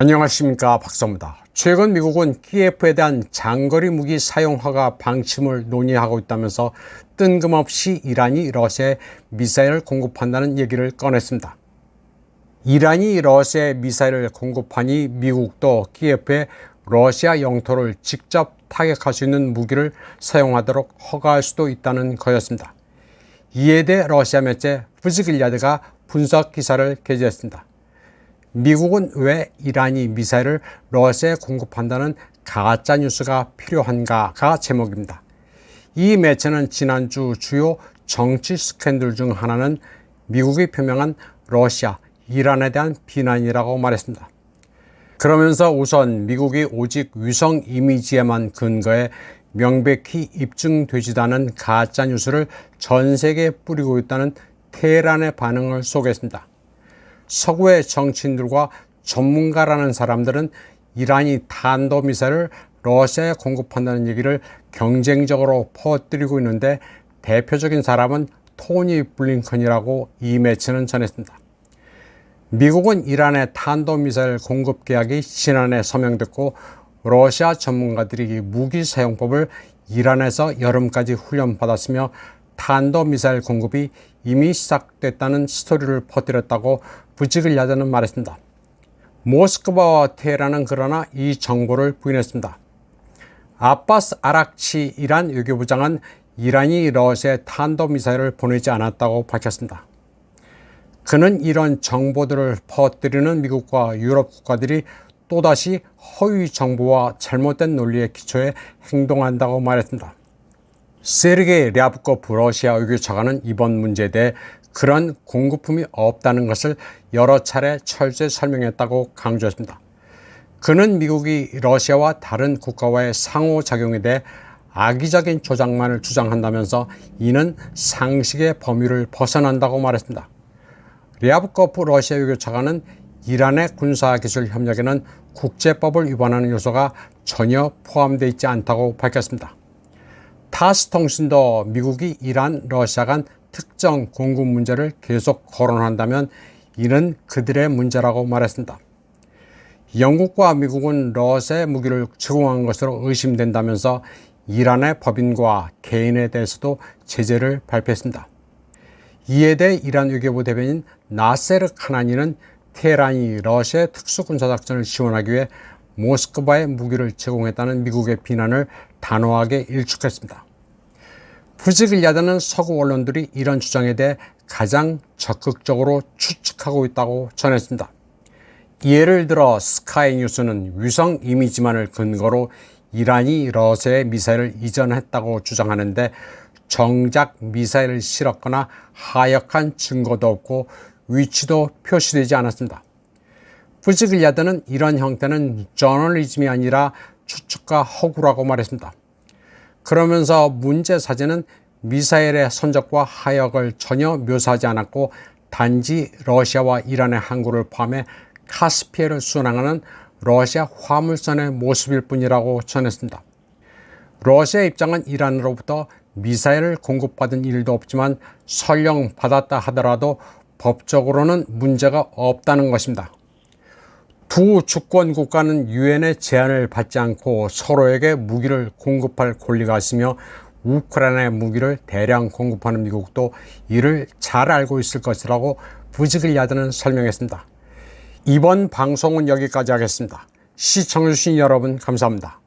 안녕하십니까 박사입니다. 최근 미국은 키예프에 대한 장거리 무기 사용 허가 방침을 논의하고 있다면서 뜬금없이 이란이 러시아에 미사일을 공급한다는 얘기를 꺼냈습니다. 이란이 러시아에 미사일을 공급하니 미국도 키예프에 러시아 영토를 직접 타격할 수 있는 무기를 사용하도록 허가할 수도 있다는 거였습니다. 이에 대해 러시아 매체 푸즈길야드가 분석 기사를 게재했습니다. 미국은 왜 이란이 미사일을 러시아에 공급한다는 가짜 뉴스가 필요한가가 제목입니다. 이 매체는 지난주 주요 정치 스캔들 중 하나는 미국이 표명한 러시아, 이란에 대한 비난이라고 말했습니다. 그러면서 우선 미국이 오직 위성 이미지에만 근거해 명백히 입증되지도 않은 가짜 뉴스를 전 세계에 뿌리고 있다는 테헤란의 반응을 소개했습니다. 서구의 정치인들과 전문가라는 사람들은 이란이 탄도미사일을 러시아에 공급한다는 얘기를 경쟁적으로 퍼뜨리고 있는데 대표적인 사람은 토니 블링컨이라고 이 매체는 전했습니다. 미국은 이란의 탄도미사일 공급 계약이 지난해 서명됐고 러시아 전문가들이 무기 사용법을 이란에서 여름까지 훈련받았으며 탄도미사일 공급이 이미 시작됐다는 스토리를 퍼뜨렸다고 부직을 야자는 말했습니다. 모스크바와 테헤란은 그러나 이 정보를 부인했습니다. 아바스 아락치 이란 외교부장은 이란이 러시아에 탄도미사일을 보내지 않았다고 밝혔습니다. 그는 이런 정보들을 퍼뜨리는 미국과 유럽 국가들이 또다시 허위 정보와 잘못된 논리에 기초해 행동한다고 말했습니다. 세르게이 랴브코프 러시아 외교차관은 이번 문제에 대해 그런 공급품이 없다는 것을 여러 차례 철저히 설명했다고 강조했습니다. 그는 미국이 러시아와 다른 국가와의 상호작용에 대해 악의적인 조작만을 주장한다면서 이는 상식의 범위를 벗어난다고 말했습니다. 리아브코프 러시아 외교차관은 이란의 군사기술 협력에는 국제법을 위반하는 요소가 전혀 포함되어 있지 않다고 밝혔습니다. 타스 통신도 미국이 이란, 러시아 간 특정 공급 문제를 계속 거론한다면 이는 그들의 문제라고 말했습니다. 영국과 미국은 러시아의 무기를 제공한 것으로 의심된다면서 이란의 법인과 개인에 대해서도 제재를 발표했습니다. 이에 대해 이란 외교부 대변인 나세르 카나니는 테헤란이 러시아의 특수군사작전을 지원하기 위해 모스크바에 무기를 제공했다는 미국의 비난을 단호하게 일축했습니다. 푸지글야드는 서구 언론들이 이런 주장에 대해 가장 적극적으로 추측하고 있다고 전했습니다. 예를 들어 스카이 뉴스는 위성 이미지만을 근거로 이란이 러시아에 미사일을 이전했다고 주장하는데 정작 미사일을 실었거나 하역한 증거도 없고 위치도 표시되지 않았습니다. 푸지글야드는 이런 형태는 저널리즘이 아니라 추측과 허구라고 말했습니다. 그러면서 문제 사진은 미사일의 선적과 하역을 전혀 묘사하지 않았고 단지 러시아와 이란의 항구를 포함해 카스피해를 순항하는 러시아 화물선의 모습일 뿐이라고 전했습니다. 러시아 입장은 이란으로부터 미사일을 공급받은 일도 없지만 설령 받았다 하더라도 법적으로는 문제가 없다는 것입니다. 두 주권 국가는 유엔의 제한을 받지 않고 서로에게 무기를 공급할 권리가 있으며 우크라이나에 무기를 대량 공급하는 미국도 이를 잘 알고 있을 것이라고 부지글야드는 설명했습니다. 이번 방송은 여기까지 하겠습니다. 시청해주신 여러분 감사합니다.